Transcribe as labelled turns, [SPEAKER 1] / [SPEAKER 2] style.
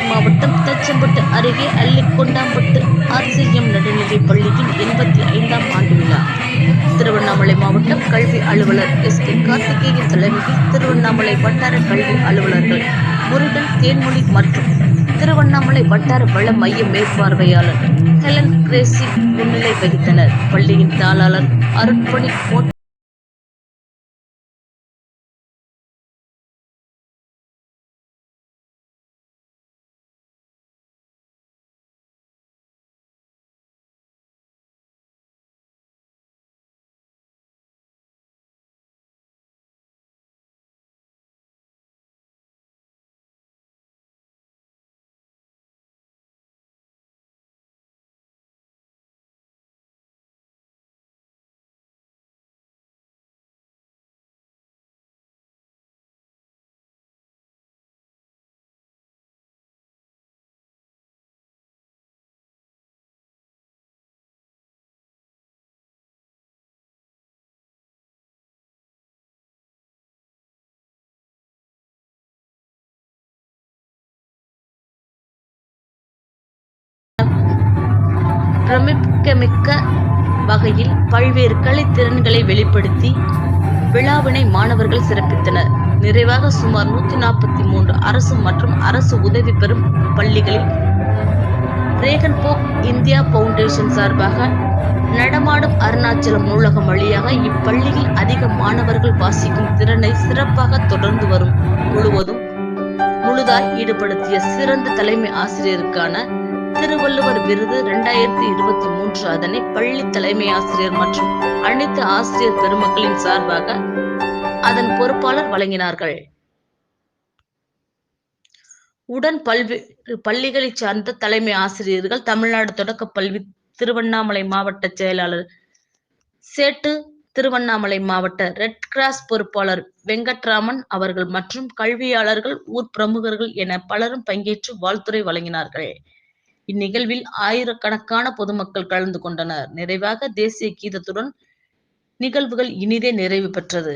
[SPEAKER 1] கடலூர் மாவட்டம் தச்சம்பட்டு அருகே அள்ளிக்கொண்டாம்பட்டு ஆர்சிஎம் நடுநிலை பள்ளியின் எண்பத்தி ஐந்தாம் ஆண்டு விழா. திருவண்ணாமலை மாவட்டம் கல்வி அலுவலர் எஸ் கே கார்த்திகேயன் தலைமையில் திருவண்ணாமலை வட்டார கல்வி அலுவலர்கள் முருகன் தேன்மொழி மற்றும் திருவண்ணாமலை வட்டார வள மைய மேற்பார்வையாளர் ஹெலன் கிரேசி முன்னிலை வகித்தனர். பள்ளியின் தாளாளர் அருட்பணி பிரமிக்கமிக்க வகையில் பல்வேறு கலைத்திறன்களை வெளிப்படுத்தி விழாவினை மாணவர்கள் சிறப்பித்தனர். நிறைவாக சுமார் நூத்தி நாற்பத்தி மூன்று அரசு மற்றும் அரசு உதவி பெறும் பள்ளிகளில் ரேகன் போக் இந்தியா பவுண்டேஷன் சார்பாக நடமாடும் அருணாச்சலம் நூலகம் வழியாக இப்பள்ளியில் அதிக மாணவர்கள் வாசிக்கும் திறனை சிறப்பாக தொடர்ந்து வரும் முழுவதும் முழுதாய் ஈடுபடுத்திய சிறந்த தலைமை ஆசிரியருக்கான திருவள்ளுவர் விருது இரண்டாயிரத்தி இருபத்தி மூன்று. அதனை பள்ளி தலைமை ஆசிரியர் மற்றும் அனைத்து ஆசிரியர் பெருமக்களின் சார்பாக அதன் பொறுப்பாளர் வழங்கினார்கள். உடன் பல்வேறு பள்ளிகளைச் சார்ந்த தலைமை ஆசிரியர்கள் தமிழ்நாடு தொடக்க பள்ளி திருவண்ணாமலை மாவட்ட செயலாளர் சேட்டு திருவண்ணாமலை மாவட்ட ரெட் கிராஸ் பொறுப்பாளர் வெங்கட்ராமன் அவர்கள் மற்றும் கல்வியாளர்கள் ஊர் பிரமுகர்கள் என பலரும் பங்கேற்று வாழ்த்துரை வழங்கினார்கள். இந்நிகழ்வில் ஆயிரக்கணக்கான பொதுமக்கள் கலந்து கொண்டனர். நிறைவாக தேசிய கீதத்துடன் நிகழ்வுகள் இனிதே நிறைவு பெற்றது.